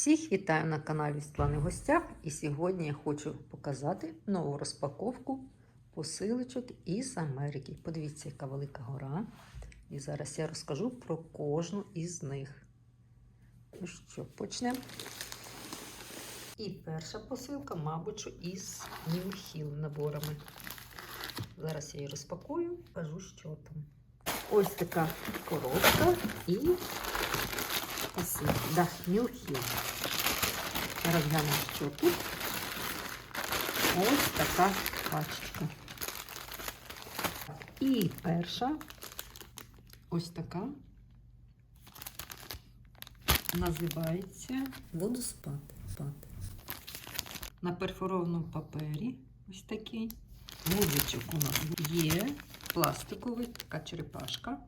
Всіх вітаю на каналі Світлани гостях. І сьогодні я хочу показати нову розпаковку посилочок із Америки. Подивіться, яка велика гора. І зараз я розкажу про кожну із них. Ну що, почнемо. І перша посилка, мабуть, із New Hill наборами. Зараз я її розпакую, покажу, що там. Ось така коробка і посилка. Да, New Hill. Зараз що тут. Ось така пачечка. І перша ось така називається водоспад. Спад. На перфорованому папері ось такий. Вузичок у нас є пластиковий, така черепашка.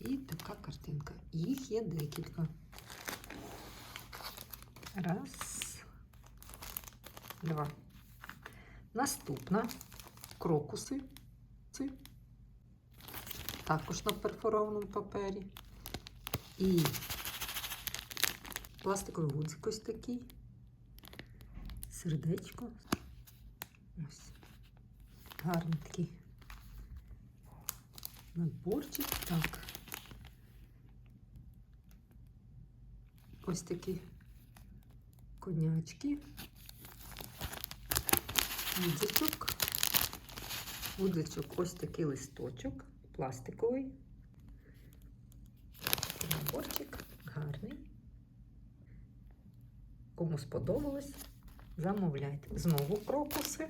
І така картинка. Їх є декілька. Раз, два. Наступна крокуси. Ці. Також на перфорованому папері. І пластиковий гудзик ось такий. Сердечко. Ось. Гарний такий наборчик. Так. Ось такі конячки. Вудзичок. Вудзичок ось такий листочок, пластиковий. Наборчик гарний. Кому сподобалось, замовляйте. Знову крокуси.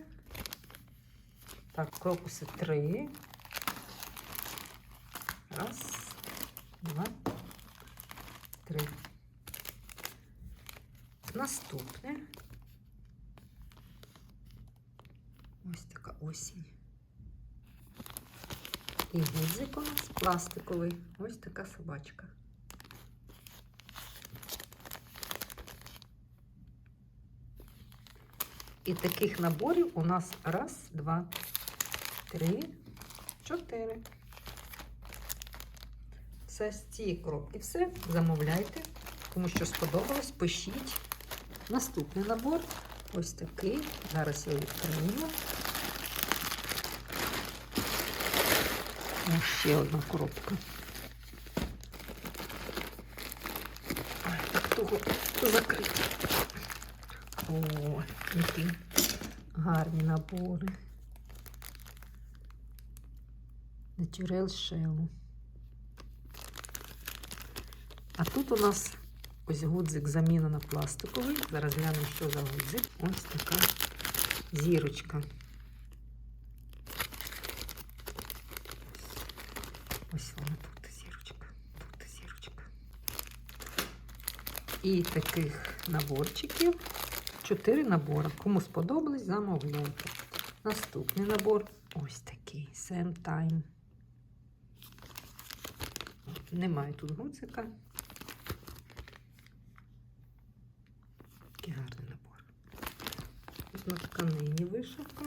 Так, крокуси три. Раз, два, три. Наступне. Ось така осінь. І гудзик у нас пластиковий. Ось така собачка. І таких наборів у нас раз, два, три, чотири. Все з цієї коробки все. Замовляйте. Тому що сподобалось, пишіть. Наступний набор ось такий. Зараз я відкрию. Ось ще одна коробка. Так того закрити. О, які гарні набори. Naturel Shell. А тут у нас ось гудзик заміна на пластиковий. Зараз глянемо, що за гудзик. Ось така зірочка. Ось вона тут зірочка. Тут зірочка. І таких наборчиків. Чотири набори. Кому сподобались, замовляйте. Наступний набор ось такий. Same Time. Немає тут гудзика. Такий гарний набор. На тканині вишивка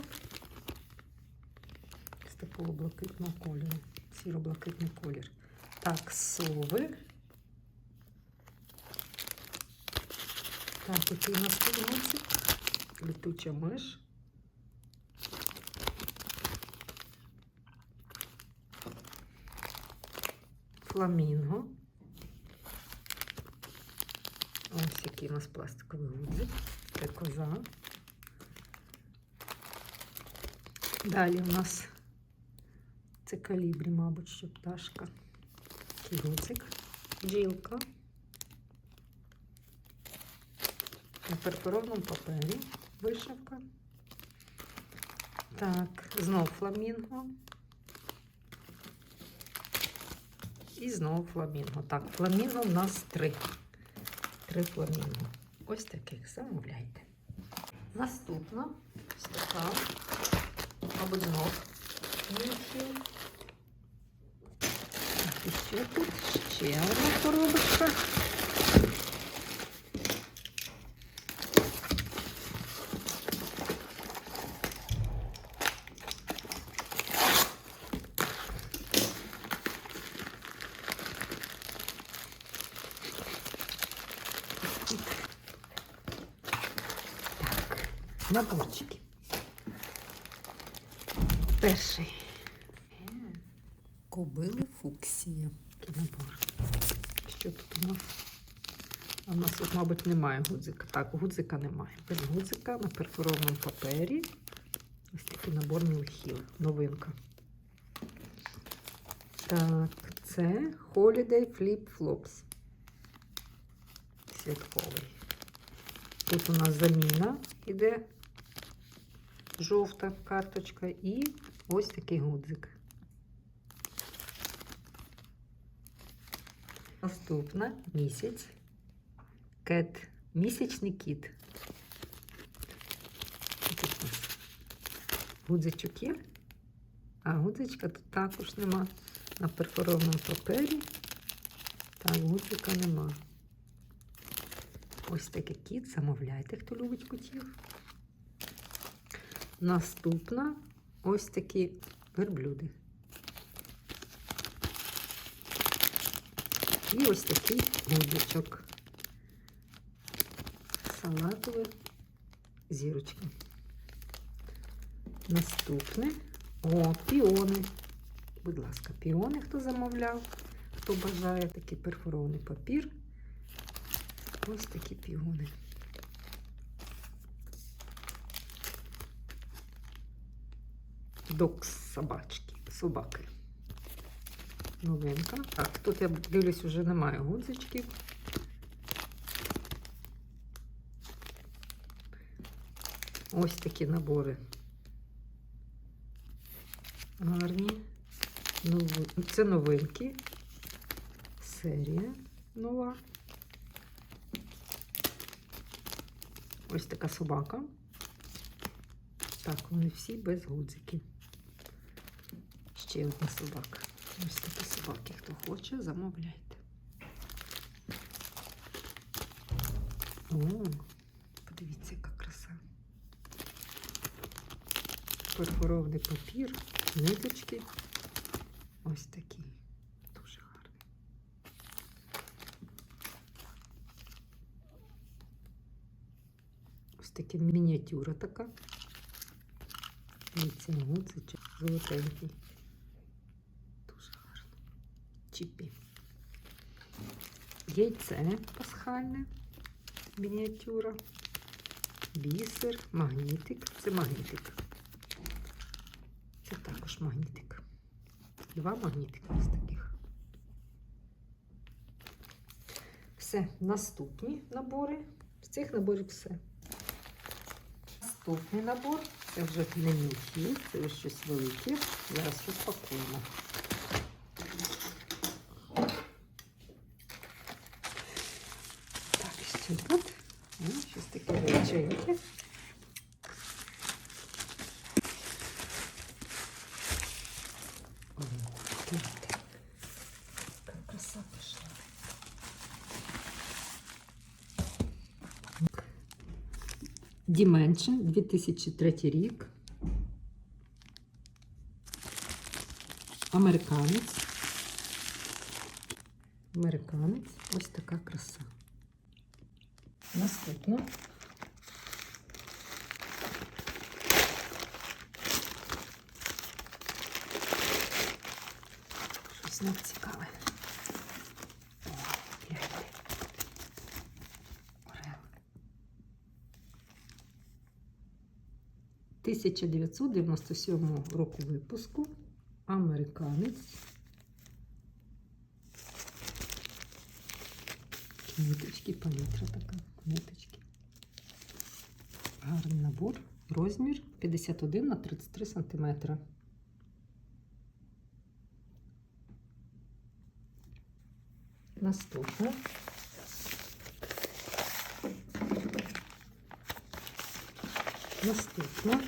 з такого блакитного кольору. Сіро-блакитний колір. Так, сови. Так, який у нас гудзик? Летуча миш. Фламінго. Ось який у нас пластиковий гудзик. Це коза. Далі у нас це калібрі, мабуть, що пташка. Гудзик. Бджілка. На перфорованому папері вишивка. Так, знов фламінго. І знову фламінго. Так, фламінго в нас три. Три фламінго. Ось таких замовляйте. Наступна ось мабуть, знов. Тут ще одна коробочка. Так, на блочки. Перший. Кобили фуксія. Набор. Що тут у нас? А у нас тут, мабуть, немає гудзика. Так, гудзика немає. Без гудзика на перфорованому папері. Ось такий набор мілхів. Новинка. Так, це Holiday Flip Flops. Святковий. Тут у нас заміна іде жовта карточка і ось такий гудзик. Наступна місяць. Кет. Місячний кіт. Гудзичок є? А гудзичка тут також нема. На перфорованому папері. Так, гудзика нема. Ось такий кіт. Замовляйте, хто любить котів. Наступна ось такі верблюди. І ось такий гудзичок. Салатове зірочка. Наступне. О, піони. Будь ласка, піони, хто замовляв, хто бажає такий перфорований папір. Ось такі піони. Докс собачки, собаки. Новинка. Так, тут я дивлюсь, вже немає гудзичків. Ось такі набори. Гарні. Це новинки. Серія нова. Ось така собака. Так, вони всі без гудзиків. Ще одна собака. Ось такі собаки. Хто хоче, замовляйте. О, подивіться, яка краса. Перфорований папір, ниточки. Ось такі. Дуже гарний. Ось такі мініатюра така. Дивіться, гудзичок золотенький. Чіпі. Яйце пасхальне, мініатюра, бісер, магнітик. Це магнітик. Це також магнітик. Два магнітика ось таких. Все, наступні набори. З цих наборів все. Наступний набор. Це вже не мілкі, це вже щось велике. Зараз розпакуємо. О, щось таке величеньке. Краса пішла. Dimension 2003 рік. Американець. Американець. Ось така краса. Наступна. Щось нам цікаве. О, гляньте. Орел. 1997 року випуску. Американець. Ниточки, палітра така. Ниточки. Гарний набор. Розмір 51 на 33 сантиметра. Наступне. Наступна.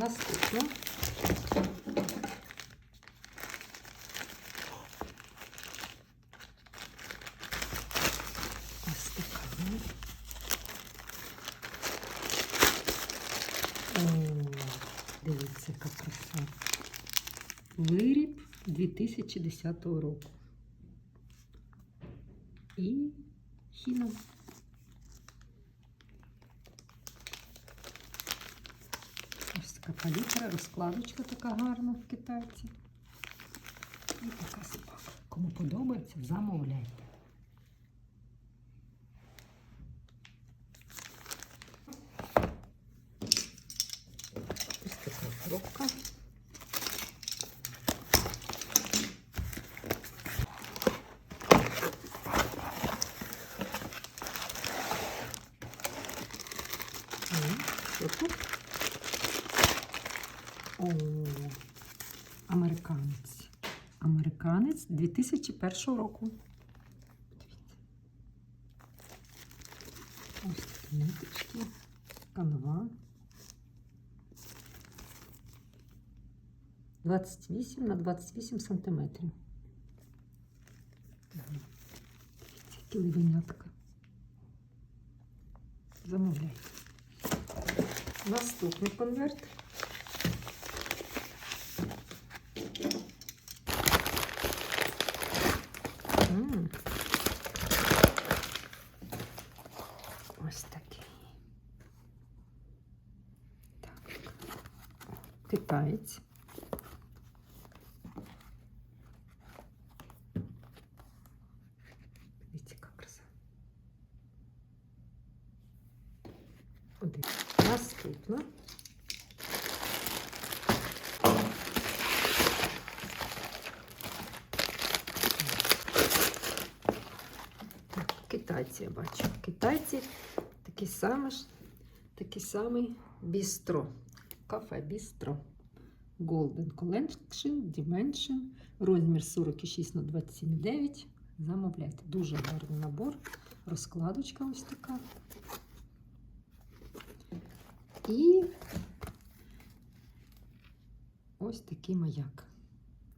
Наступна. Ось така. О, дивіться, яка краса. Виріб 2010 року. І хіно палітра, розкладочка така гарна в китайці. І така собака. Кому подобається, замовляйте. Ось така коробка. М, Що тут? О, американець. Американець 2001 року. Ось такі ниточки, канва. 28 на 28 сантиметрів. Які ливенятка. Замовляйте. Наступний конверт. М. Ось такий. Так. Китаєць. Дивіться, яка краса. Один. Наступна. Так, китайці я бачу. Китайці такі самі ж, такий самий бістро. Кафе бістро. Golden Collection, Dimension, розмір 46 на 27,9. Замовляйте. Дуже гарний набор. Розкладочка ось така. І ось такий маяк.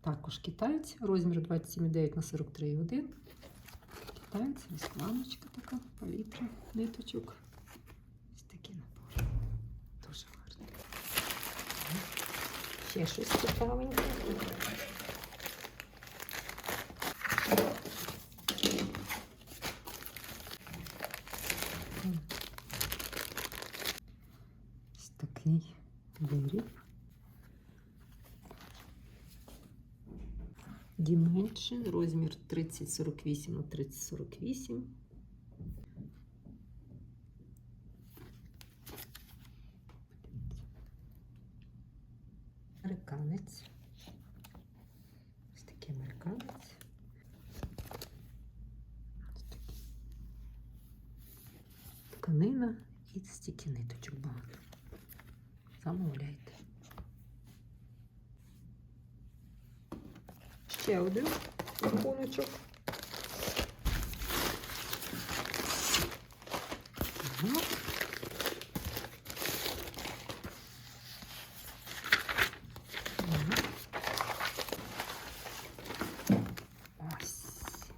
Також китаєць, розмір 27,9 на 43,1. Китаєць, розкладочка така, палітра, ниточок. Ось такий набор. Дуже гарний. Ще щось цікавеньке. Ось такий виріб. Dimension, розмір 3048 на 3048. Американець. Ось такий американець. Ось такий. Тканина і стільки ниточок багато. Замовляйте. Ще один рахуночок. Ось,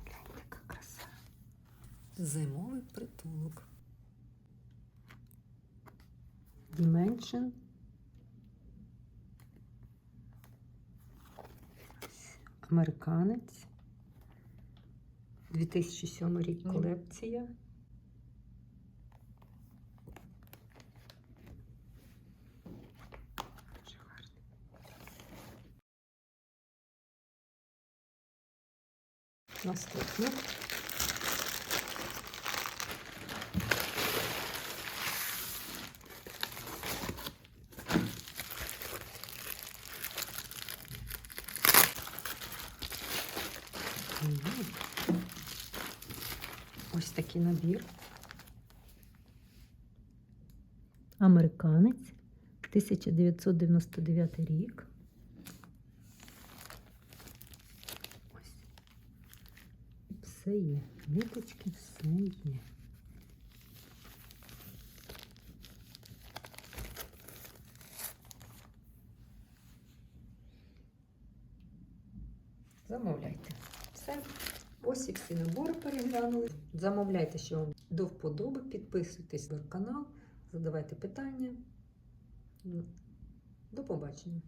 гляньте, яка краса. Зимовий притулок. Dimension. Американець. 2007 рік колекція. Дуже гарний. Наступне. Мгм. Ось такий набір. Американець, 1999 рік. Ось. Все є. Ниточки, все є. Замовляйте. Все. Ось і всі набори. Замовляйте, що вам до вподоби, підписуйтесь на канал, задавайте питання. До побачення.